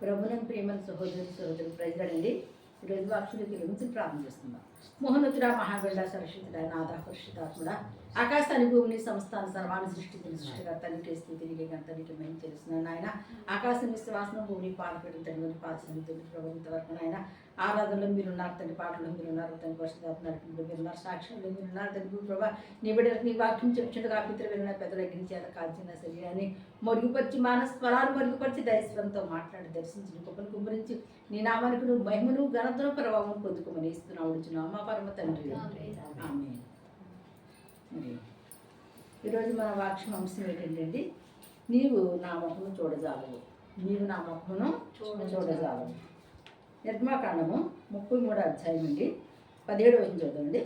ప్రభుత్వం ప్రేమల సహోదరు సహోదరు ప్రజలండి ఈరోజు వాక్షులకి గురించి ప్రారంభం చేస్తున్నాం. మోహనతుడ మహాగండ సరస్వతుడ నాథ పరిశుద్ధాత్ముడ ఆకాశాన్ని భూమిని సంస్థాన సర్వాన్ని సృష్టించిన సృష్టిగా నీకే స్థితిని నీకే మేము తెలుస్తున్నాను ఆయన ఆకాశం విశ్వాసం భూమిని పాడపెట్టిన తండ్రి పాల్సిన తండ్రి ప్రభు వరకు ఆయన ఆరాధనలో మీరున్నారు తండ్రి పాటలో మీరున్నారు తండ్రి పరిశుద్ధాత్మ నడిపింపులో మీరున్నారు సాక్ష్యంలో మీరున్నారు తండ్రి ప్రభా నీ బిడ్డలకు నీ వాక్యం చెప్పుచుండగా పితృ వెళ్ళిన పెద్దల చేత కాల్చిన శరీరాన్ని మరుగుపరిచి మానస స్వరాలు మరుగుపరిచి దైస్వరంతో మాట్లాడి దర్శించి నీ కుప్పను కుమ్మరించి నీ నామానికి నువ్వు మహిమను ఘనతను ప్రభావం పొందుకోమని ఇస్తున్నావు అడుచున్నావు మా పరమ తండ్రి. ఆమె మరి ఈరోజు మన వాక్యం అంశం ఏంటంటే నీవు నా ముఖమును చూడజాలవు. నీవు నా ముఖమును చూడజాలవు. నిర్మాకాండము ముప్పై మూడో అధ్యాయం అండి. పదిహేడు వచ్చిన చదవండి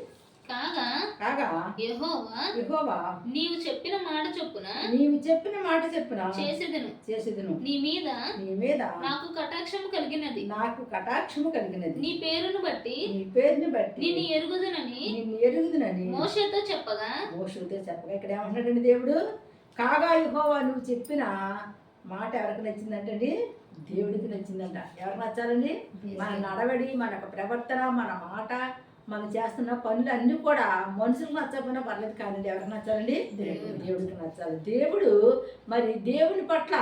కాగా కాగా యెహోవా యెహోవా నీవు చెప్పిన మాట చొప్పున నీవు చెప్పిన మాట చెప్పిన చేసేదను. చేసేదను. నీ మీద నీ మీద నాకు కటాక్షం కలిగినది. నాకు కటాక్షము కలిగినది. నీ పేరును బట్టి నీ పేరుని బట్టి నిన్ను ఎరుగుదనని నిన్ను ఎరుగుదునని మోషతో చెప్పగా మోషులతో చెప్పగా ఇక్కడ ఏమంటున్నాడండి దేవుడు? కాగా యెహోవా నువ్వు చెప్పిన మాట ఎవరికి నచ్చిందంటండి? దేవుడికి నచ్చిందంట. ఎవరికి నచ్చాలండి మన నడవడి మన యొక్క ప్రవర్తన మన మాట మనం చేస్తున్న పనులు అన్నీ కూడా మనుషులకు నచ్చకపోయినా పర్లేదు కానండి. ఎవరికి నచ్చాలండి దేవుడికి నచ్చాలి దేవుడు మరి దేవుని పట్ల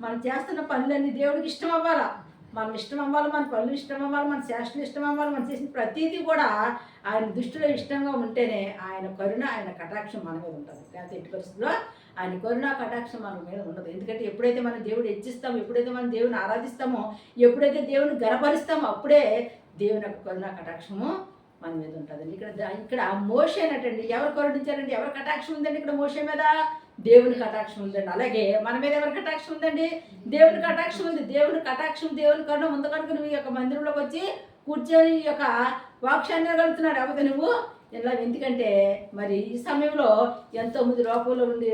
మనం చేస్తున్న పనులన్నీ దేవుడికి ఇష్టం అవ్వాలా? మనం ఇష్టం అవ్వాలి మన పనులు ఇష్టం అవ్వాలి మన చేష్టలు ఇష్టం అవ్వాలి మనం చేసిన ప్రతిదీ కూడా ఆయన దృష్టిలో ఇష్టంగా ఉంటేనే ఆయన కరుణ ఆయన కటాక్షం మన మీద ఉంటుంది. లేకపోతే ఎట్టి పరిస్థితుల్లో ఆయన కరుణ కటాక్షం మన మీద ఉండదు. ఎందుకంటే ఎప్పుడైతే మనం దేవుడు హెచ్చిస్తామో ఎప్పుడైతే మనం దేవుని ఆరాధిస్తామో ఎప్పుడైతే దేవుని గనపరుస్తామో అప్పుడే దేవుని యొక్క కరుణ కటాక్షము మన మీద ఉంటుందండి ఇక్కడ ఇక్కడ ఇక్కడ మోసేనటండి ఎవరు కరుణించారండి? ఎవరు కటాక్షం ఉందండి ఇక్కడ మోసే మీద? దేవుని కటాక్షం ఉందండి. అలాగే మన మీద ఎవరి కటాక్షం ఉందండి? దేవుని కటాక్షం ఉంది. దేవుని కటాక్షం దేవుని కరుణ ఉంది కనుక నువ్వు ఈ యొక్క మందిరంలోకి వచ్చి కూర్చొని ఈ యొక్క వాక్షాన్ని కలుగుతున్నాడు అవత నువ్వు ఇలా ఎందుకంటే మరి ఈ సమయంలో ఎంతో మంది లోపంలో ఉండి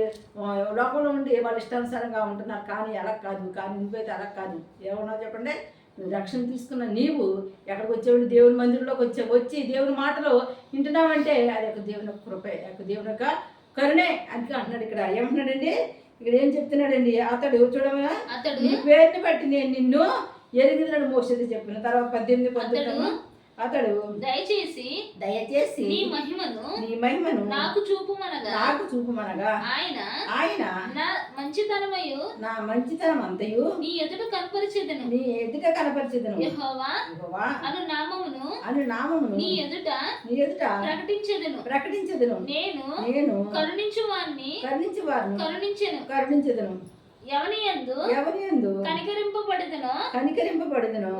లోపంలో ఉండి వాళ్ళ ఇష్టానుసారంగా ఉంటున్నారు. కానీ అలా కాదు కానీ నువ్వైతే అలా కాదు. ఏమన్నావు చెప్పండి? రక్షణ తీసుకున్న నీవు ఎక్కడికి వచ్చేవాడు దేవుని మందిరంలోకి వచ్చే వచ్చి దేవుని మాటలు వింటున్నావంటే అది యొక్క దేవుని యొక్క కృపే యొక్క దేవుని యొక్క కరుణే అందుకే అంటున్నాడు ఇక్కడ. ఏమంటున్నాడండి? ఇక్కడ ఏం చెప్తున్నాడండి? అతడు చూడమా అతడు నీ పేరుని బట్టి నేను నిన్ను ఎరిగినాడు మోసేది చెప్పిన. తర్వాత పద్దెనిమిది పద్దెనిమిది అతడు దయచేసి దయచేసి నీ మహిమను నీ మహిమను నాకు చూపుమనగా నాకు చూపమనగా ఆయన ఆయన నా మంచితనమయు నా మంచితనం అంతయు నీ ఎదుట కనపరిచేదను. నీ ఎదుట కనపరిచెదను. యెహోవా యెహోవా అను నామమును అను నామమును నీ ఎదుట నీ ఎదుట ప్రకటించేదను. ప్రకటించదును. నేను నేను కరుణించు వారిని కరుణించి వారిని కరుణించెను. కరుణించదును. ఎవని ఎందు కనికరింపబడదనో. కనికరింపబడుదును.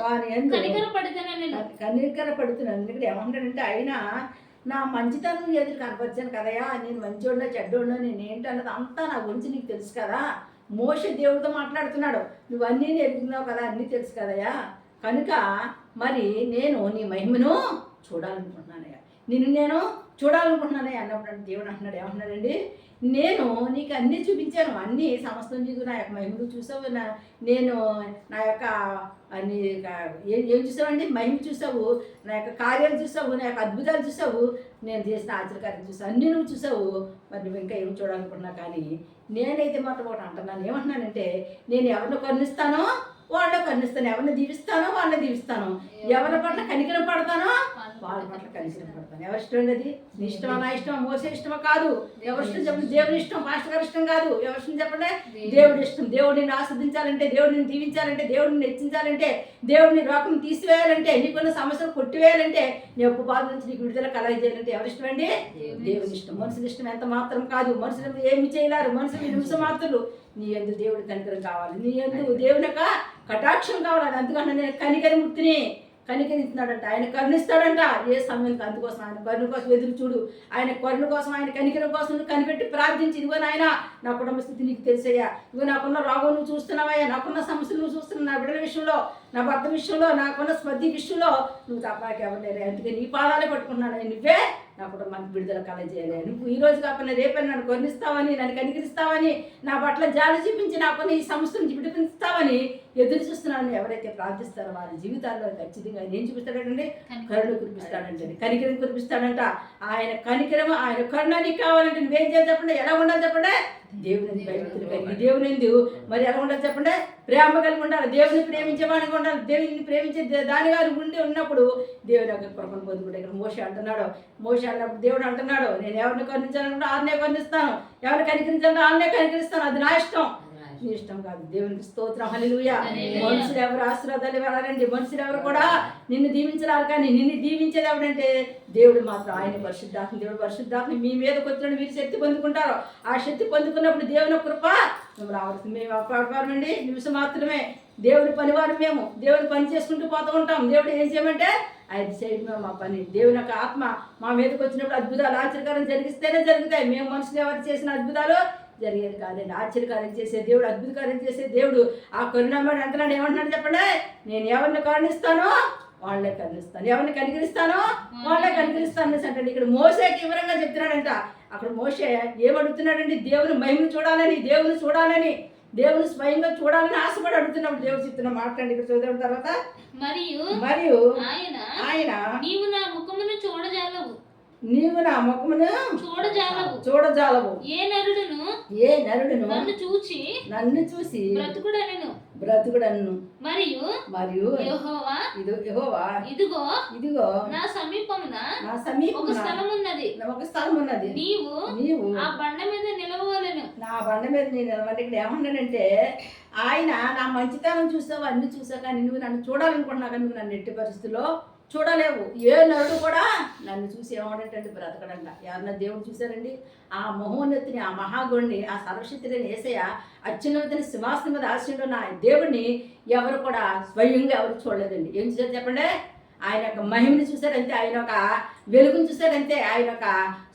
వాని ఎందు కనికరపడదనని కనికరపడుతున్నాను ఎందుకంటే ఏమంటాడంటే ఆయన నా మంచితనం ఎదురు కనపరిచాను కదయా. నేను మంచోడినా చెడ్డోడినా నేను ఏంటన్నది అంతా నా గురించి నీకు తెలుసు కదా. మోష దేవుడితో మాట్లాడుతున్నాడు. నువ్వు అన్నీ ఎరుగుతున్నావు కదా అన్నీ తెలుసు కదయా. కనుక మరి నేను నీ మహిమను చూడాలనుకుంటున్నానయ్యా. నిన్ను నేను చూడాలనుకుంటున్నానయ్యా అన్నప్పుడు దేవుడు అంటున్నాడు. ఏమంటున్నాడండి? నేను నీకు అన్నీ చూపించాను అన్నీ సమస్తం నీకు నా యొక్క మహిమను చూసావు నా నేను నా యొక్క అన్ని ఏం ఏం చూసావండి? మహిమ చూసావు నా యొక్క కార్యాలు చూసావు నా యొక్క అద్భుతాలు చూసావు నేను చేసిన ఆశ్చర్యకార్యం చూసావు అన్నీ నువ్వు చూసావు. మరి నువ్వు ఇంకా ఏం చూడాలనుకున్నా కానీ నేనైతే మాత్రం ఒకటి అంటున్నాను. ఏమంటున్నానంటే నేను ఎవరిని కరుణిస్తానో వాళ్ళని కరుణిస్తాను. ఎవరిని దీవిస్తానో వాళ్ళని దీవిస్తాను. ఎవరి పట్ల కనికరం పడతానో వాళ్ళ పట్ల కనికరం పడతాను. ఎవరి ఇష్టం అండి అది నీ ఇష్టమా నా ఇష్టమా? మోసే ఇష్టమా? కాదు. ఎవరి ఇష్టం. చెప్పండి? దేవుని ఇష్టం పాస్టర్ గారి ఇష్టం కాదు. ఎవరి ఇష్టం చెప్పండి దేవుడి ఇష్టం. దేవుడిని ఆస్వాదించాలంటే దేవుడిని దీవించాలంటే దేవుడిని హెచ్చించాలంటే దేవుడిని రోగం తీసివేయాలంటే నీకున్న సమస్యలు కొట్టివేయాలంటే నీ ఒప్పు బాధ నుంచి నీకు విడుదల కలగ చేయాలంటే ఎవరి ఇష్టం అండి? దేవుని ఇష్టం. మనుషుల ఇష్టం ఎంత మాత్రం కాదు. మనుషులు ఏమి చేయలేరు. మనుషులు నిమిష మాత్రులు నీ ఎందు దేవుడి కనికరం కావాలి. నీ ఎందు దేవుని యొక్క కటాక్షం కావాలి. అది అందుకని నేను కనికరిముక్తిని కనికరిస్తున్నాడంట ఆయన కరుణిస్తాడంట. ఏ సమయానికి అందుకోసం ఆయన కరుణ కోసం ఎదురు చూడు. ఆయన కరుణ కోసం ఆయన కనికరం కోసం కనిపెట్టి ప్రార్థించి ఇదిగో నాయన నా కుటుంబ స్థితి నీకు తెలిసయ్యా. ఇదిగో నాకున్న రోగం నువ్వు చూస్తున్నావయ్యా. నాకున్న సమస్యలు నువ్వు చూస్తున్నావు. నా బిడ్డల విషయంలో నా భర్త విషయంలో నాకున్న స్మృతి విషయంలో నువ్వు తప్ప ఎవరు లేరు. అందుకే నీ పాదాలే పట్టుకున్నాను నువ్వే నా కుటుంబానికి విడుదల కలజేయాలి నువ్వు ఈ రోజు కాకుండా రేపే నన్ను కొనిస్తావని నన్ను కనికరిస్తావని నా పట్ల జాలి చూపించి నాకున్న ఈ సమస్య నుంచి విడిపిస్తావని ఎదురు చూస్తున్నానని ఎవరైతే ప్రార్థిస్తారో వారి జీవితాల్లో ఖచ్చితంగా ఆయన ఏం చూపిస్తాడంటే కరుణ కురిపిస్తాడంటే కనికరం కురిపిస్తాడంట. ఆయన కనికరం ఆయన కరుణ నీకు కావాలంటే నువ్వేం చేయాలి చెప్పండి? ఎలా ఉండాలి చెప్పండి? దేవుని భయభక్తులు కలిగి దేవుని ఎందు మరి ఎలా ఉండాలి చెప్పండి? ప్రేమ కలిగి ఉండాలి. దేవుని ప్రేమించేవాడిగా ఉండాలి. దేవుని ప్రేమించే దే- దానిగా ఉండి ఉన్నప్పుడు దేవుని యొక్క కృపను పొందుకుంటే ఇక్కడ మోష అంటున్నాడు. మోష అన్నప్పుడు దేవుడు అంటున్నాడు నేను ఎవరిని కరుణించాలనుకుంటే ఆరునే కరుణిస్తాను. ఎవరిని కనికరించాలంటే ఆరునే కనికరిస్తాను. అది నా ఇష్టం. నీ ఇష్టం కాదు. దేవునికి స్తోత్రం. హల్లెలూయా. మనుషులు ఎవరు ఆశీర్వాదాలు ఇవ్వాలండి మనుషులు ఎవరు కూడా నిన్ను దీవించరారు కానీ నిన్ను దీవించేది ఎవడంటే దేవుడు మాత్రం ఆయన పరిశుద్ధాత్మ దేవుడు పరిశుద్ధాత్మ మీ మీదకి వచ్చిన మీరు శక్తి పొందుకుంటారు ఆ శక్తి పొందుకున్నప్పుడు దేవుని కృప మేము రావాల్సింది మేము అపాడమండి నిమిషం మాత్రమే. దేవుడి పనివారు మేము దేవుడు పని చేసుకుంటూ పోతూ ఉంటాం. దేవుడు ఏం చేయమంటే ఆయన చేయడం మా పని దేవుని యొక్క ఆత్మ మా మీదకి వచ్చినప్పుడు అద్భుతాలు ఆశ్చర్యకారం జరిగిస్తేనే జరుగుతాయి. మేము మనుషులు ఎవరు చేసిన అద్భుతాలు జరిగేది కాదండి. ఆశ్చర్యకార్యం చేసే దేవుడు అద్భుతకార్యం చేసే దేవుడు. ఆ కరుణామడు అంటున్నాడు ఏమంటున్నాడు చెప్పండి? నేను ఎవరిని కరుణిస్తానో వాళ్ళే కరుణిస్తాను ఎవరిని కనికరిస్తానో వాళ్ళే కనికరిస్తాను అంటే ఇక్కడ మోసేకి వివరంగా చెప్తున్నాడంట. అక్కడ మోసే ఏమడుగుతున్నాడండి? దేవుని మహిమను చూడాలని దేవుని చూడాలని దేవుని స్వయంగా చూడాలని ఆశపడి అడుగుతున్నాడు దేవుడు చెప్తున్న మాట్లాడి ఇక్కడ చదివిన తర్వాత. మరియు మరియు ఆయన ఆయన నీవు నా ముఖమును చూడజాలవు. నీవు నా ముఖమును చూడజాలవు. చూడజాలవు. ఏ నరుడును? ఏ నరుడును? నన్ను చూచి నన్ను చూసి బ్రతుకుడనెను. బ్రతుకుడన్ను మరియు మరియు యెహోవా ఇది యెహోవా ఇదిగో ఇదిగో నా సమీపమున నా ఒక సమీపమున స్థలం ఉన్నది ఒక స్థలం ఉన్నది నీవు నీవు ఆ బండ మీద నిలవవలెను నా బండ మీద నేను నిలబడి ఇక్కడ ఏమన్నానంటే ఆయన నా మంచితనం చూసావు అన్ని చూసావు కానీ నువ్వు నన్ను చూడాలనుకుంటున్నా కానీ నువ్వు నన్ను ఎట్టి పరిస్థితుల్లో చూడలేవు. ఏ నరుడు కూడా నన్ను చూసి ఏమంటే బ్రతకడంట. ఎవరన్నా దేవుడు చూశారండి? ఆ మహోన్నతిని ఆ మహాగుణ్ణి ఆ సర్వశక్తిని ఏసయ్య అత్యున్నతిని సింహాసనం మీద ఆశీనుడు నా దేవుడిని ఎవరు కూడా స్వయంగా ఎవరు చూడలేదండి. ఏం చూసారు చెప్పండి? ఆయన యొక్క మహిమని చూశారంతే ఆయన ఒక వెలుగుని చూశారంతే ఆయన యొక్క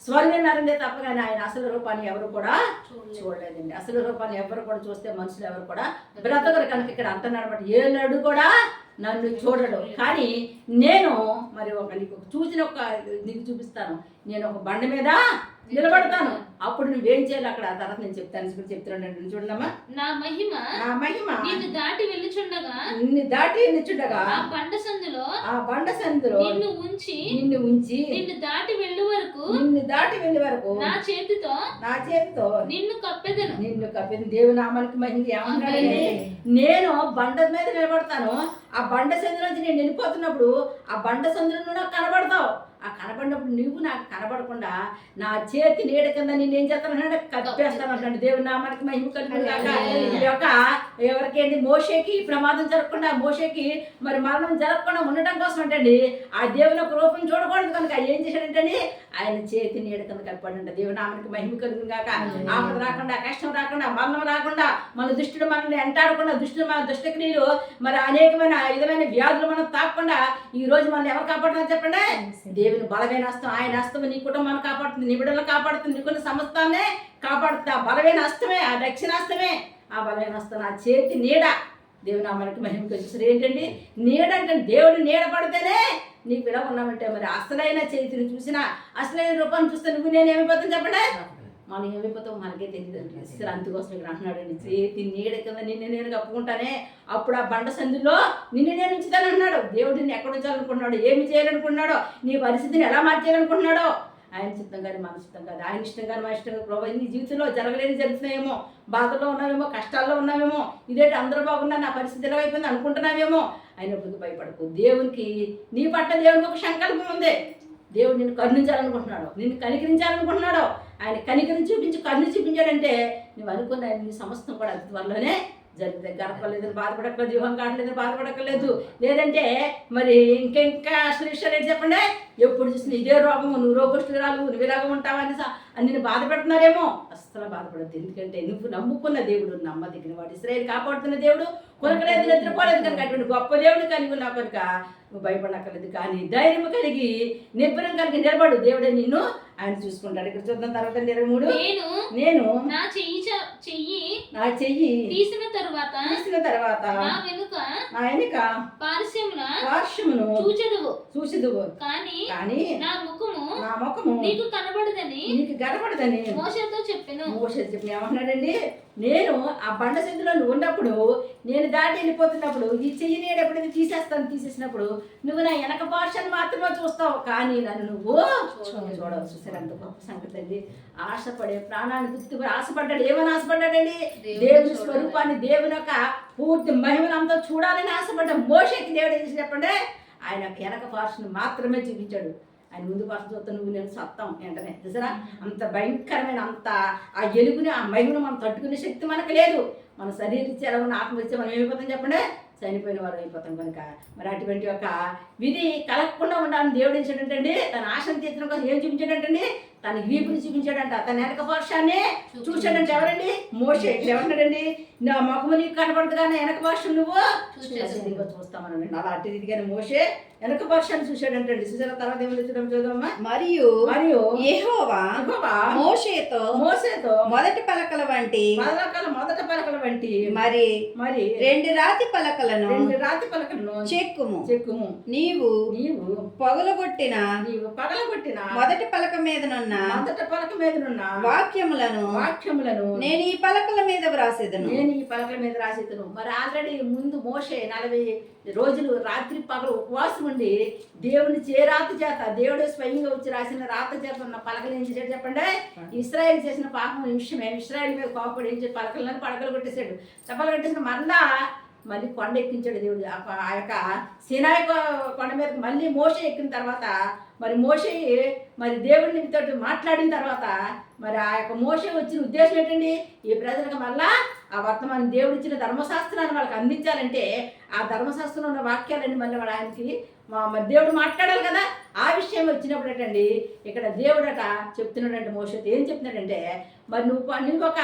స్వర్గ తప్ప కానీ ఆయన అసలు రూపాన్ని ఎవరు కూడా చూడలేదండి. అసలు రూపాన్ని ఎవరు కూడా చూస్తే మనుషులు ఎవరు కూడా బ్రతకరు. కనుక ఇక్కడ అంటున్నాడు అనమాట ఏ నడు కూడా నన్ను చూడడు. కానీ నేను మరి ఒక నీకు ఒక చూసిన ఒక నీకు చూపిస్తాను. నేను ఒక బండ మీద నిలబడతాను. అప్పుడు నువ్వేం చేయాలి అక్కడ ఆ తర్వాత నేను చెప్తాను. ఇప్పుడు చెప్తున్నాను. చూడమ్మా నా మహిమ. నా మహిమ. నిన్ను దాటి వెళ్ళుచుండగా నిన్ను దాటి నిచ్చుండగా ఆ బండ సందులో ఆ బండ సందులో నిన్ను ఉంచి నిన్ను ఉంచి నిన్ను దాటి వెళ్ళు వరకు నిన్ను దాటి వెళ్ళే వరకు నా చేతితో నా చేతితో నిన్ను కప్పెదను. నిన్ను కప్పిన దేవునామానికి మహిమ ఏమన్నాడండి నేను బండ మీద నిలబడతాను. ఆ బండ సందు నుంచి నేను వెళ్ళిపోతున్నప్పుడు ఆ బండ సందులో నువ్వు నాకు కనబడతావు. ఆ కనబడినప్పుడు నువ్వు నాకు కనబడకుండా నా చేతి నీడ కింద నేను ఏం చేస్తానంటే కప్పేస్తాను అంటాడు దేవుని నామానికి మహిమ కలుగుగాక ఈ యొక్క ఎవరికేంటి మోషేకి ప్రమాదం జరగకుండా మోషేకి మరి మరణం జరగకుండా ఉండటం కోసం అంటండి. ఆ దేవుని ఒక రూపం చూడకూడదు కనుక ఏం చేశాడంటండి? ఆయన చేతి నీడ కింద కప్పాడంట దేవుని నామానికి మహిమ కలుగుగాక ఆపద రాకుండా కష్టం రాకుండా మరణం రాకుండా మన దుష్టుడు మనల్ని ఎంటాడకుండా దుష్టుడు మన దుష్టక్రియలు మరి అనేకమైన విధమైన వ్యాధులు మనం తాకకుండా ఈ రోజు మనం ఎవరు కాపాడుతున్నారు చెప్పండి? దేవుని బలమైన అస్తం ఆయన హస్తం నీ కుటుంబాన్ని కాపాడుతుంది నీ బిడ్డలను కాపాడుతుంది నీకున్న సమస్తాన్నే కాపాడుతుంది. ఆ బలమైన అస్తమే ఆ దక్షిణాస్తమే ఆ బలమైన అస్తం ఆ చేతి నీడ. దేవుని అమ్మకి మహిమ కలిసి ఏంటండి? నీడ అంటే దేవుడు నీడ పడితేనే నీకు ఇలా ఉన్నామంటే మరి అసలైన చేతిని చూసినా అసలైన రూపాన్ని చూస్తే నువ్వు నేను ఏమైపోతాను చెప్పండి? మనం ఏమైపోతాం మనకే తెలియదు అసలు అందుకోసం ఇక్కడ అంటున్నాడు చేతి నీడ కింద నిన్ను నేను కప్పుకుంటానే అప్పుడు ఆ బండ సందులో నిన్ను నేను ఉంచుతాను అన్నాడు. దేవుడు నిన్ను ఎక్కడ ఉంచాలనుకున్నాడు ఏమి చేయాలనుకున్నాడో నీ పరిస్థితిని ఎలా మార్చేయాలనుకుంటున్నాడో? ఆయన చిత్తం కానీ మన చిత్తం కాదు. ఆయన ఇష్టం కానీ మన ఇష్టం ప్రభావ నీ జీవితంలో జరగలేని జరుగుతున్నాయేమో. బాధలో ఉన్నావేమో కష్టాల్లో ఉన్నావేమో ఇదేంటి అందరూ బాగున్నా నా పరిస్థితి ఎలా అయిపోయింది అనుకుంటున్నావేమో. అయినప్పుడు భయపడకు. దేవునికి నీ పట్ల దేవునికి ఒక సంకల్పం ఉంది. దేవుడు నిన్ను కరుణించాలనుకుంటున్నాడు. నిన్ను కనికరించాలనుకుంటున్నాడు. ఆయన కనికరం చూపించి కన్ను చూపించాడంటే నువ్వు అనుకున్న నీ సమస్తం కూడా అతి త్వరలోనే జరిగితే. గడపలేదు బాధపడక్కలేదు వ్యూహం కావట్లేదు బాధపడక్కలేదు లేదంటే మరి ఇంకా ఇంకా అసలు విషయాలు ఏంటి చెప్పండి? ఎప్పుడు చూసిన ఇదే రోగము నువ్వు రోగస్తురాలు నువ్వు ఇలాగ ఉంటావని అని నిన్ను బాధ పెడుతున్నారేమో అస్సలు బాధపడద్దు. ఎందుకంటే నువ్వు నమ్ముకున్న దేవుడు నమ్మదగిన వాడు. ఇస్రాయేల్ కాపాడుతున్న దేవుడు కొనకలేదు నిద్రపోలేదు కనుక అటువంటి గొప్ప దేవుడు కలిగి ఉన్నా కనుక నువ్వు భయపడక్కర్లేదు. కానీ ధైర్యం కలిగి నిబ్బరం కలిగి నిలబడు. దేవుడే నిన్ను ఆయన చూసుకుంటాడు. ఇక్కడ చూద్దాం తర్వాత ఇరవై మూడు. నేను నేను నా చెయ్యి చెయ్యి నా చెయ్యి తీసిన తరువాత తీసిన తర్వాత నా వెనుక నా ఎన్నిక పారస్యమున పార్శ్వమును చూచెదవు. చూసిదువు కానీ కానీ నా ముఖము నా ముఖము నీకు కనబడదని నీకు గడపడదని మోసతో చెప్పెను. మోసే చెప్పిన ఏమన్నాడండి? నేను ఆ బండ సందులో నువ్వు ఉన్నప్పుడు నేను దాటి వెళ్ళిపోతున్నప్పుడు ఈ చెయ్యి నేను ఎప్పుడైతే తీసేస్తాను తీసేసినప్పుడు నువ్వు నా వెనక భాషను మాత్రమే చూస్తావు. కానీ నన్ను నువ్వు చూడవు. అంత గొప్ప సంగతి అండి. ఆశపడే ప్రాణాన్ని గుర్తు ఆశపడ్డాడు. ఏమని ఆశపడ్డాడండి? దేవుని స్వరూపాన్ని దేవుని యొక్క పూర్తి మహిమను అంతా చూడాలని ఆశపడ్డా మోషకి దేవుడు ఏం చెప్పండి? ఆయన వెనక భాషను మాత్రమే చూపించాడు. ఆయన ముందు భాష చూస్తే నువ్వు నేను సత్తాం వెంటనే చూసారా? అంత భయంకరమైన అంత ఆ ఎలుగుని ఆ మహిమను మనం తట్టుకునే శక్తి మనకు లేదు. మన శరీర ఎలా ఉన్న ఆత్మ ఇచ్చే మనం ఏమైపోతాం చెప్పండి? చనిపోయిన వారు అయిపోతాం కనుక. మరి అటువంటి ఒక విధి కలగకుండా ఉండాలని దేవుడు ఏం తన ఆశను తీర్చడం కోసం ఏం చూపించాడంటండి? తన వీపుని చూపించాడంట. తన వెనక భాషాన్ని చూశాడంటే ఎవరండి? మోషే. ఇక్కడ ఎవరున్నాడండి? నా ముఖము నీకు కనపడదు కానీ వెనక భాష నువ్వు? చూస్తామనండి. అలా అటు ఇదిగానే మోషే వెనక భాషను చూశాడంటండి. చూసారా తర్వాత ఏమో చూద్దాం చూద్దామా మరియు మరియు యెహోవా మోషేతో మోసేతో మొదటి పలకల వంటి పలకల మొదట పలకల వంటి మరి మరి రెండు రాతి పలకలను రెండు రాతి పలకలను చెక్కుము. చెక్కుము. నీవు నీవు పగులగొట్టిన నీవు పగలగొట్టిన మొదటి పలక మీదనున్న మొదట పలక మీదనున్న? వాక్యములను వాక్యములను నేను ఈ పలకల మీద వ్రాసేదను. నేను ఈ పలకల మీద రాసేతను మరి ఆల్రెడీ ముందు మోసే నలభై రోజులు రాత్రి పగలు ఉపవాసం ఉండి దేవుని చేరాత చేత దేవుడు స్వయంగా వచ్చి రాసిన రాత చేత ఉన్న పలకలు ఏం చేశాడు చెప్పండి? ఇస్రాయేల్ చేసిన పాపం విషయమే. ఇస్రాయేల్ మీద కోపడి ఏం పలకలను పడకలు కొట్టేశాడు. చప్పలు కొట్టేసిన మరలా మళ్ళీ కొండ ఎక్కించాడు దేవుడు. ఆ యొక్క సినాయి కొ- కొండ మీద మళ్ళీ మోసే ఎక్కిన తర్వాత మరి మోసే మరి దేవుడిని తోటి మాట్లాడిన తర్వాత మరి ఆ యొక్క మోసే వచ్చిన ఉద్దేశం ఏంటండి? ఈ ప్రజలకు మళ్ళా ఆ వర్తమానం దేవుడు ఇచ్చిన ధర్మశాస్త్రాన్ని వాళ్ళకి అందించాలంటే ఆ ధర్మశాస్త్రంలో ఉన్న వాక్యాలన్నీ మళ్ళీ వాడు ఆయనకి మా మరి దేవుడు మాట్లాడాలి కదా? ఆ విషయం వచ్చినప్పుడు ఏంటండి? ఇక్కడ దేవుడట చెప్తున్నాడంటే మోసతో ఏం చెప్తున్నాడంటే మరి నువ్వు నువ్వు ఒక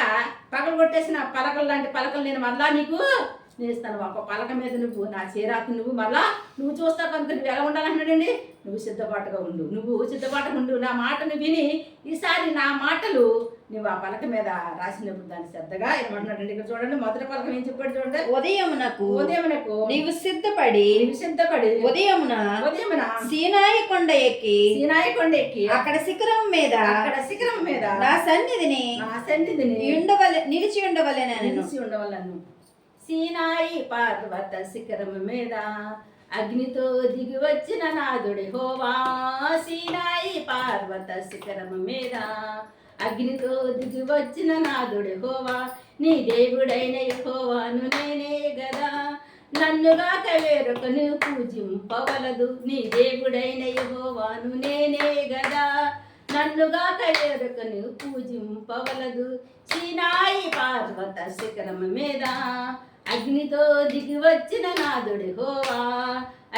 పగలు కొట్టేసిన పలకలు లాంటి పలకలు నేను మళ్ళా నీకు నేను ఇస్తాను ఒక పలక మీద నువ్వు నా చీరాకు నువ్వు మళ్ళా నువ్వు చూస్తావు కనుక నువ్వు ఎలా ఉండాలంటున్నాడండి నువ్వు సిద్ధపాటుగా ఉండు. నువ్వు సిద్ధపాటుగా ఉండు. నా మాటను విని ఈసారి నా మాటలు నువ్వు ఆ పలక మీద రాసినప్పుడు దాన్ని శ్రద్ధగా ఏమంటున్నాడండి? ఇక్కడ చూడండి మొదటి పలకం ఏం చెప్పాడు చూడండి. ఉదయమునకు ఉదయమునకు నీవు సిద్ధపడి నీవు సిద్ధపడి ఉదయమున ఉదయమున సీనాయి కొండ ఎక్కి సీనాయి కొండ ఎక్కి అక్కడ శిఖరం మీద అక్కడ శిఖరం మీద నా సన్నిధిని నా సన్నిధిని ఉండవలె నిలిచి ఉండవలెనను. నిలిచి ఉండవలను సీనాయి పర్వత శిఖరం మీద అగ్నితో దిగి వచ్చిన నాదుడి హోవా. సీనాయి పార్వత శిఖరం మీద అగ్నితో దిగి వచ్చిన నాదుడి హోవా. నీ దేవుడైన హోవాను నేనే గదా. నన్నుగాక వేరొకను పూజింపవలదు. నీ దేవుడైన యెహోవాను నేనే గదా. నన్నుగాక వేరొకను పూజింపవలదు. సీనాయి పార్వత శిఖరం మీద అగ్నితో దిగి వచ్చిన నాదుడి హోవా.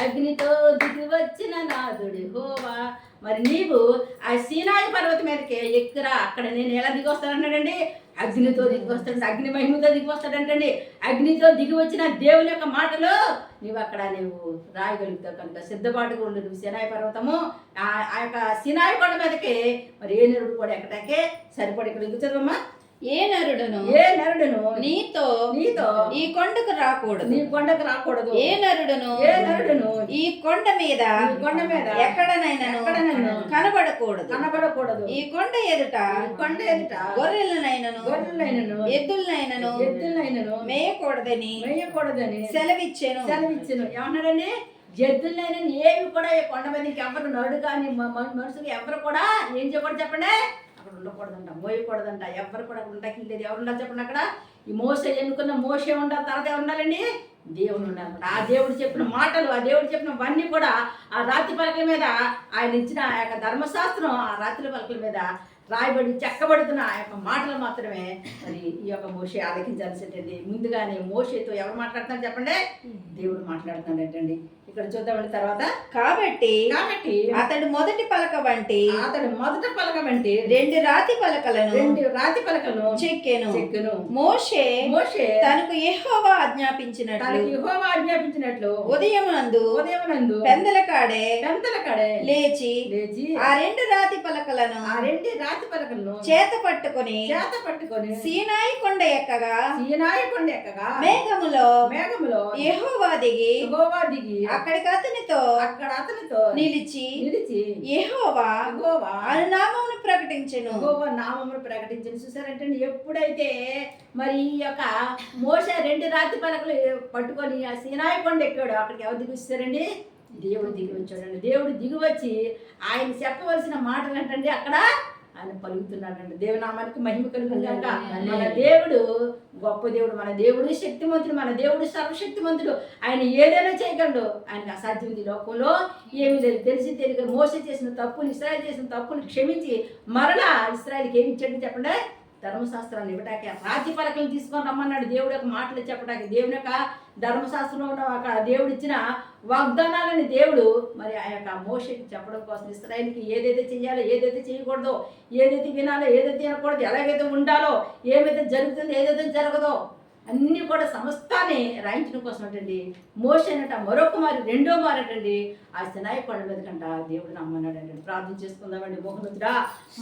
అగ్నితో దిగి వచ్చిన నాదుడి హోవా. మరి నీవు ఆ సీనాయి పర్వతం మీదకి ఎక్కురా. అక్కడ నేను ఎలా దిగి వస్తానన్నాడండి అగ్నితో దిగి వస్తాడు అగ్ని మహిమతో దిగి వస్తాడంటండి. అగ్నితో దిగి వచ్చిన దేవుని యొక్క మాటలు నీవు అక్కడ నువ్వు రాయగలుగుతావు కనుక. సిద్ధపాటుగా ఉండు నువ్వు సినాయి పర్వతము. ఆ ఆ యొక్క సినాయి కొండ మీదకి మరి ఏ నిరుడు కూడా ఎక్కడాకే సరిపడి ఇక్కడ దిగుతుందమ్మా ఏ నరుడును? ఏ నరుడును? నీతో నీతో ఈ కొండకు రాకూడదు. నీ కొండకు రాకూడదు. ఏ నరుడును? ఏ నరుడును? ఈ కొండ మీద కొండ మీద ఎక్కడనైనాను ఎక్కడనైనా కనబడకూడదు. కనబడకూడదు. ఈ కొండ ఎదుట ఈ కొండ ఎదుట గొర్రెలనైనను గొర్రెలైనను ఎద్దులనైనను ఎద్దులైనను మేయకూడదని వేయకూడదని సెలవిచ్చాను. సెలవిచ్చాను. ఏమన్నాడండి జద్దులైన ఏమి కూడా ఈ కొండ మీద ఎవరు నరుడు కానీ మనుషులు ఎవరు కూడా ఏం చేయకూడదు చెప్పండి? అక్కడ ఉండకూడదంట మోయకూడదంట ఎవరు కూడా ఉండకి లేదు ఎవరు ఉండాలి చెప్పండి అక్కడ? ఈ మోస ఎన్నుకున్న మోసే ఉండాలి తర్వాత ఎవరు ఉండాలండి? దేవుడు ఉండాలన్నమాట ఆ దేవుడు చెప్పిన మాటలు ఆ దేవుడు చెప్పినవన్నీ కూడా ఆ రాతి పలకల మీద ఆయన ఇచ్చిన ఆ యొక్క ధర్మశాస్త్రం ఆ రాత్రి పలకల మీద రాయబడి చెక్కబడుతున్న ఆ యొక్క మాటలు మాత్రమే మరి ఈ యొక్క మోషే ఆలకించాల్సిందండి. ముందుగానే మోషేతో ఎవరు మాట్లాడుతున్నారు చెప్పండి? దేవుడు మాట్లాడుతున్నాడంటండి ఇక్కడ చూద్దామండి తర్వాత. కాబట్టి కాబట్టి అతడు మొదటి పలక వంటి అతడు మొదట పలక వంటి రెండు రాతి పలకలను రెండు రాతి పలకలను చెక్కెను. చెక్కును. మోషే మోషే తనకు యెహోవా ఆజ్ఞాపించినట్లు తనకి యెహోవా ఆజ్ఞాపించినట్లు ఉదయమునందు ఉదయమునందు పెందల కాడే పెంతల కడే లేచి లేచి ఆ రెండు రాతి పలకలను ఆ రెండు రాతి చేత పట్టుకొని చేత పట్టుకొని సీనాయి కొండ ఎక్కగా? సీనాయి కొండ ఎక్కగా? మేఘములో మేఘములో యెహోవా దిగి యెహోవా దిగి అక్కడికి అతనితో అక్కడ అతనితో నిలిచి నిలిచి యెహోవా యెహోవా అనునామమును ప్రకటించెను. యెహోవా నామమును ప్రకటించిన. చూసారంటే ఎప్పుడైతే మరి ఈ యొక్క మోస రెండు రాతి పలకలు పట్టుకొని ఆ సీనాయి కొండ ఎక్కాడు అక్కడికి ఎవరు దిగి వచ్చారండి? దేవుడు దిగి వచ్చాడండి. దేవుడు దిగి వచ్చి ఆయన చెప్పవలసిన మాటలు ఏంటండి అక్కడ ఆయన పలుకుతున్నాడండి దేవునామానికి మహిమ కలుగుతుంది కనుక మన దేవుడు గొప్ప దేవుడు మన దేవుడు శక్తిమంతుడు మన దేవుడు సర్వశక్తిమంతుడు. ఆయన ఏదైనా చేయగలడు. ఆయనకు అసాధ్యం ఉంది ఈ లోకంలో. ఏమీ లేదు తెలిసి తెలియక మోస చేసిన తప్పుని ఇస్రాయల్ చేసిన తప్పుని క్షమించి మరలా ఇస్రాయల్కి ఏమి ఇచ్చాడు చెప్పండి? ధర్మశాస్త్రాన్ని ఇవ్వటానికి రాజ్య పలకలు తీసుకొని రమ్మన్నాడు. దేవుడు యొక్క మాటలు చెప్పడానికి దేవుని యొక్క ధర్మశాస్త్రంలో ఉన్న ఒక దేవుడు ఇచ్చిన వాగ్దానాలని దేవుడు మరి ఆ యొక్క మోషకి చెప్పడం కోసం ఇస్రాయల్కి ఏదైతే చేయాలో ఏదైతే చేయకూడదో ఏదైతే వినాలో ఏదైతే వినకూడదు ఎలాగైతే ఉండాలో ఏమైతే జరుగుతుందో ఏదైతే జరగదో అన్నీ కూడా సమస్తాన్ని రాయించడం కోసం అంటండి. మోషనట మరొక మారి రెండో మారటండి ఆ సినాయి కొండ మీద కంట దేవుడు నమ్మన్నాడండి ప్రార్థన చేసుకుందామండి. మోహనుడా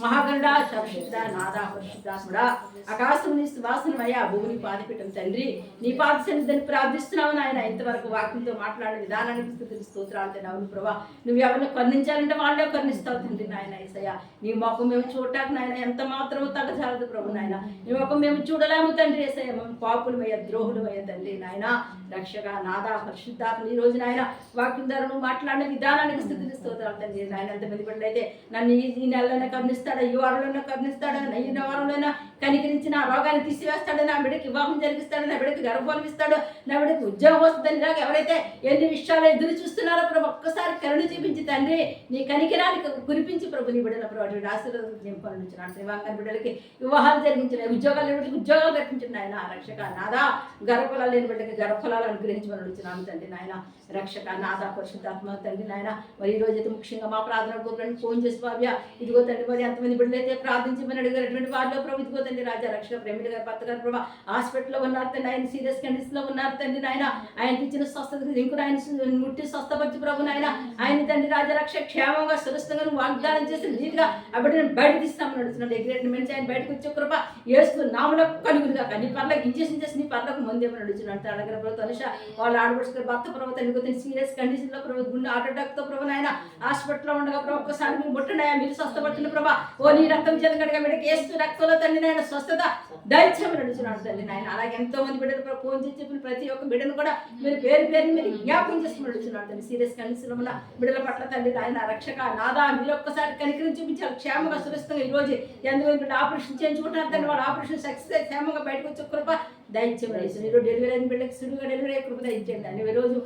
మహాగండా సరశుద్ధ నాదా పరిశుద్ధాత్ముడా ఆకాశం నీ సువాసనమయ్యా భూమిని పాదిపెట్టం తండ్రి. నీ పాద సన్నిధిని ప్రార్థిస్తున్నావు నాయన. ఇంతవరకు వాక్యంతో మాట్లాడే విధానానికి స్థుతులు స్తోత్రాలు తండ్రి అవును ప్రభా. నువ్వు ఎవరిని కర్ణించాలంటే వాళ్ళే కర్ణిస్తావు తండ్రి నాయన ఈసయ నీ మొక్క మేము చూడటానికి నాయన ఎంత మాత్రమో తగ్గజాలదు ప్రభు నాయన. నీ మొక్క మేము చూడలేము తండ్రి ఏసయ్య. మేము పాపులమయ్య ద్రోహులమయ్య తండ్రి నాయన. రక్షగా నాదా పరిశుద్ధాత్మ ఈ రోజు నాయన. వాక్యం ద్వారా మాట్లాడు మాట్లాడిన విధానానికి స్థితిని స్తోత్రాలు తండ్రి నాయన ఎంతమంది అయితే నన్ను ఈ ఈ నెలలోనే కరుణిస్తాడా ఈ వారంలోనే కరుణిస్తాడా ఈ వారంలోనే కనికరించి నా రోగాన్ని తీసివేస్తాడు నా బిడ్డకి వివాహం జరిగిస్తాడు నా బిడ్డకి గర్భఫలం ఇస్తాడు నా బిడ్డకి ఉద్యోగం వస్తుందని నాకు ఎవరైతే ఎన్ని విషయాలు ఎదురు చూస్తున్నారో ప్రభు ఒక్కసారి కరుణ చూపించి తండ్రి నీ కనికరానికి కురిపించి ప్రభు నీ బిడ్డల ప్రభు అటువంటి ఆశీర్వాదం నింపాలని బిడ్డలకి వివాహాలు జరిగించిన ఉద్యోగాలు లేని ఉద్యోగాలు కల్పించిన ఆయన రక్షక నాదా గర్భఫలాలు లేని బిడ్డకి గర్భఫలాలు అనుగ్రహించమని అడుగుతున్నాను తండ్రి నాయన రక్షక నాదా పరిశుద్ధాత్మ తండ్రి నాయన. మరి ఈ రోజైతే ముఖ్యంగా మా ప్రార్థన గోపురానికి ఫోన్ చేసి భావ్య ఇదిగో తండ్రి మరి ఎంతమంది బిడ్డలైతే ప్రార్థించమని అడిగారటువంటి వారిలో ప్రభు ఇదిగో తండ్రి రాజా రక్షణ ప్రేమిడి గారు భర్త గారు ప్రభా హాస్పిటల్లో ఉన్నారు తండ్రి ఆయన సీరియస్ కండిషన్లో ఉన్నారు తండ్రి నాయన. ఆయనకి ఇచ్చిన స్వస్థత ఇంకుడు ఆయన ముట్టి స్వస్థపరిచి ప్రభు నాయన. ఆయన తండ్రి రాజా రక్ష క్షేమంగా సురక్షితంగా వాగ్దానం చేసి నీటిగా ఆ బిడ్డను బయట తీస్తామని నడుస్తున్నాడు ఎగ్రెట్ మంచి ఆయన బయటకు వచ్చే కృప ఏసు నామలో కలుగురుగా నీ పర్లకు ఇంజక్షన్ చేసి నీ పర్లకు ముందేమని నడుచున్నాడు అలాగే ప్రభు అనుష వాళ్ళ ఆడపడుచుకుని భర్త ప్రభు తల్లి సీరియస్ కండిషన్లో ప్రభు గుండె హార్ట్ అటాక్తో ప్రభు నాయన హాస్పిటల్లో ఉండగా ప్రభు ఒక్కసారి మీరు ముట్టండి మీరు స్వస్థపడుతున్న ప్రభా. ఓ నీ రక్తం చేత కనుక బిడ్డకి ఏస్తూ రక్తంలో తండ్రి బిడ్డల స్వస్థత దైత్యం నడుచున్నాడు తల్లి నాయన. అలాగే ఎంతో మంది బిడ్డలు ఫోన్ చేసి చెప్పిన ప్రతి ఒక్క బిడ్డను కూడా మీరు పేరు పేరుని మీరు జ్ఞాపకం చేసుకుని నడుచున్నాడు తల్లి. సీరియస్ కండిషన్ ఉన్న బిడ్డల పట్ల తండ్రి నాయన రక్షక నాదా మీరు ఒక్కసారి కనికరించి చూపించాలి. క్షేమంగా సురక్షితంగా ఈ రోజు ఎంతమంది బిడ్డ ఆపరేషన్ చేయించుకుంటున్నారు తల్లి. వాళ్ళ ఆపరేషన్ సక్సెస్ అయి క్షేమంగా బయటకు వచ్చే కృప దైత్యం నడుచున్నాడు ఈరోజు డెలివరీ అయిన బిడ్డకి సులువుగా డెలివరీ అయ్యే కృప దయచేయండి. అని ఈ రోజు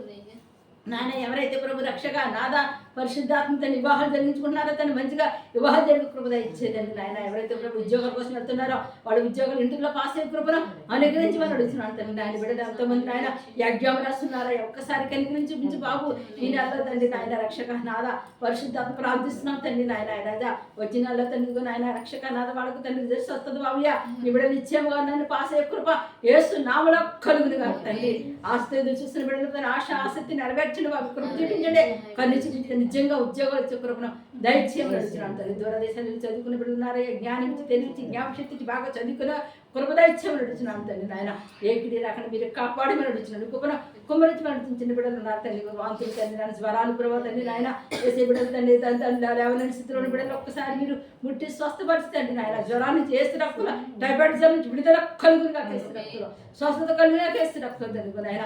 నాయన ఎవరైతే ప్రభు రక్షక నాదా పరిశుద్ధాత్మ తన వివాహాలు జరిగించుకుంటున్నారో తను మంచిగా వివాహాలు జరిగే కృపద ఇచ్చేదండి నాయన. ఎవరైతే ప్రభు ఉద్యోగాల కోసం వెళ్తున్నారో వాళ్ళ ఉద్యోగాలు ఇంటిలో పాస్ అయ్యే కృపను అనుగ్రహించి వాళ్ళు అడుగుతున్నాను తండ్రి నాయన బిడ్డలు ఎంతోమంది నాయన యజ్ఞం రాస్తున్నారా? ఒక్కసారి కనికరించి చూపించి బాబు. ఈ నెలలో తండ్రి నాయన రక్షక నాద పరిశుద్ధాత్మ ప్రార్థిస్తున్నాం తండ్రి నాయన. రాజా వచ్చిన నెలలో తండ్రి నాయన రక్షక నాద వాళ్ళకు తండ్రి తెలిసి వస్తుంది బాబుయ్య. నీ బిడ్డలు నన్ను పాస్ అయ్యే కృప ఏసు నామలో కలుగును కాదు తండ్రి. ఆస్తి ఎదురు చూస్తున్న బిడ్డలు ఆశ ఆసక్తి నెరవేర్చండి బాబు. కృప చూపించండి. కన్ను చూపించండి. నిజంగా ఉద్యోగాలు ఇచ్చే కృపను దయచేయం నడుచున్నాను తల్లి దూరదేశాలు చదువుకున్న బిడ్డలు ఉన్నారా జ్ఞానం ఇచ్చి జ్ఞాపశక్తికి బాగా చదువుకున్న కృపదైత్యం అడుగుతున్నాను తల్లి నాయన. ఏకిడి రాకుండా మీరు కాపాడమని అడుగుతున్నాను కుప్పన కుమ్మరించి నడుచున్న చిన్న బిడ్డలు ఉన్నారు తల్లి వాంతులు తల్లి నాయన స్వరాలు ప్రభావ తల్లి నాయన వేసే బిడ్డలు తల్లి తల్లి లేవలేని స్థితిలో బిడ్డలు ఒక్కసారి మీరు ముట్టి స్వస్థపరిచండి నాయన. జ్వరాన్ని చేసి రక్తులు డయాబెటిస్ నుంచి విడుదల కలుగురుగా కేసు రక్తులు స్వస్థత కలుగుగా కేసు రక్తులు తల్లి నాయన.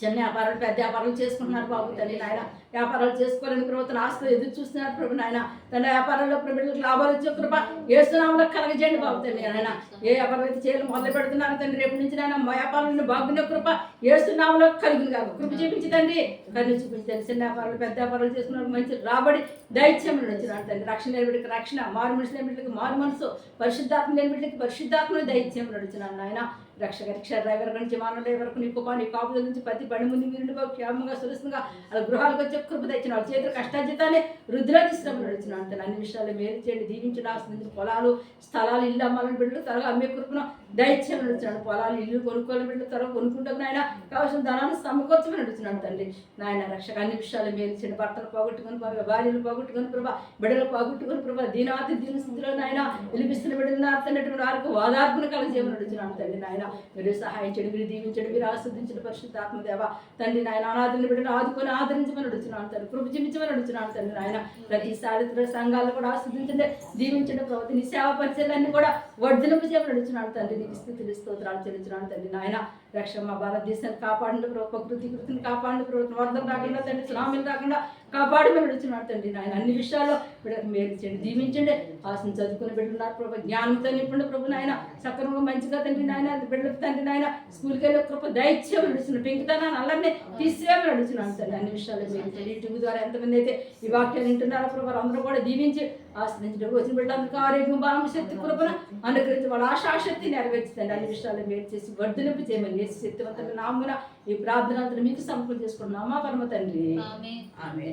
చిన్న వ్యాపారాలు పెద్ద వ్యాపారాలు చేసుకుంటున్నారు బాబు తల్లి నాయన. వ్యాపారాలు చేసుకోవాలని ప్రభుత్వం ఆస్తులు ఎదురు చూస్తున్నారు ప్రభు నాయన. తన వ్యాపారంలో ప్రభుత్వం లాభాలు వచ్చే కృప ఏసునామలో కలగజేయండి బాబు తండ్రి నాయన. ఏ వ్యాపారం అయితే చేయాలి మొదలు పెడుతున్నారు తండ్రి రేపు నుంచి నాయన మా వ్యాపారంలో బాగున్న కృప ఏసునామలో కలిగింది కాదు కృప చూపించి తండ్రి. కన్ను చూపించండి చిన్న వ్యాపారాలు పెద్ద వ్యాపారాలు చేసుకున్న మంచి రాబడి దైత్యం వచ్చినారు తండ్రి. రక్షణ లేని బిడ్డకి రక్షణ మారు మనిషి లేని బిడ్డకి మారు మనసు పరిశుద్ధాత్మ లేని బిడ్డకి పరిశుద్ధాత్మ దైత్యం నడుచున్నాను నాయన. రక్ష రిక్షా డ్రైవర్ నుంచి మానవ డ్రైవర్ నీ కుపా నీ కాపుల నుంచి ప్రతి బండి ముందు మీరు క్షేమంగా సురక్షంగా వాళ్ళ గృహాలకు వచ్చే కృప తెచ్చిన వాళ్ళ చేతులు కష్టాజితాన్ని రుద్ర తీసుకుని నడిచిన అంత. అన్ని విషయాలు మేలు చేయండి దీవించిన ఆశ్రయించిన పొలాలు స్థలాలు ఇల్లు అమ్మాలని బిడ్డలు త్వరగా అమ్మే కృపను దయచేయమని నడుచున్నాడు పొలాలు ఇల్లు కొనుక్కోవాలి బిడ్డ త్వరగా కొనుక్కుంటుంది నాయన కావాల్సిన ధనాన్ని సమకూర్చమని నడుచున్నాడు తండ్రి. నాయన రక్షక అన్ని విషయాలు మేల్చిన భర్తలు పోగొట్టుకుని ప్రభావ భార్యలు పోగొట్టుకుని ప్రభా బిడ్డలు పోగొట్టుకుని ప్రభా దీనాతి దీన స్థితిలో నాయన విలిపిస్తున్న బిడ్డలు అర్థనటువంటి వారికి ఓదార్పును కలిసేమని నడుచున్నాడు తండ్రి నాయన. మీరు సహాయం చెడు మీరు దీవించడు మీరు ఆస్వాదించిన పరిశుద్ధాత్మదేవ తండ్రి నాయన. అనాథని బిడ్డలు ఆదుకొని ఆదరించమని నడుచున్నాను తండ్రి. కృప చూపించమని నడుచున్నాను తండ్రి నాయన. ప్రతి సారిత్ర సంఘాలు కూడా ఆస్వాదించండి దీవించండి ప్రభుత్వ నీ సేవా పరిచయాలన్నీ కూడా వర్ధలింపు చేయమని నడుచున్నాను తండ్రి? నీకు స్థితులు స్తోత్రాలు చెల్లించున్నాను తండ్రి నాయన రక్షణ మా భారతదేశాన్ని కాపాడు ప్రభు ప్రకృతి కృతిని కాపాడు ప్రభుత్వం వరదలు రాకుండా తండ్రి సునామీలు రాకుండా కాపాడమని నడుచున్నాడు తండ్రి నాయన. అన్ని విషయాల్లో బిడ్డకు మేలు చేయండి దీవించండి ఆశను చదువుకుని బిడ్డలున్నారు ప్రభు జ్ఞానంతో నింపండి ప్రభు నాయన సక్రమంగా మంచిగా తండ్రి నాయన బిడ్డలకు తండ్రి నాయన స్కూల్కి వెళ్ళి కృప దైత్యం నడుచున్నాడు పెంకుతానని అల్లరిని తీసేయమని నడుచున్నాను తండ్రి. అన్ని విషయాల్లో మేలు చేయండి. యూట్యూబ్ ద్వారా ఎంతమంది అయితే ఈ వాక్యాలు వింటున్నారో ప్రభు అందరూ కూడా దీవించి ఆశ్రయించడం వచ్చిన బిడ్డలందరికీ ఆరోగ్యం బలం శక్తి కృపను అనుగ్రహించి వాళ్ళ ఆశాశక్తి నెరవేర్చుతండి అన్ని విషయాలు మేలు చేసి వర్ధలింపు చేయమని చేసి శక్తివంతమైన నామున ఈ ప్రార్థన అంతా మీకు సమకూలు చేసుకుంటున్నామా పరమ తండ్రి ఆమె ఆమె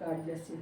గాడ్ బ్లెస్ యూ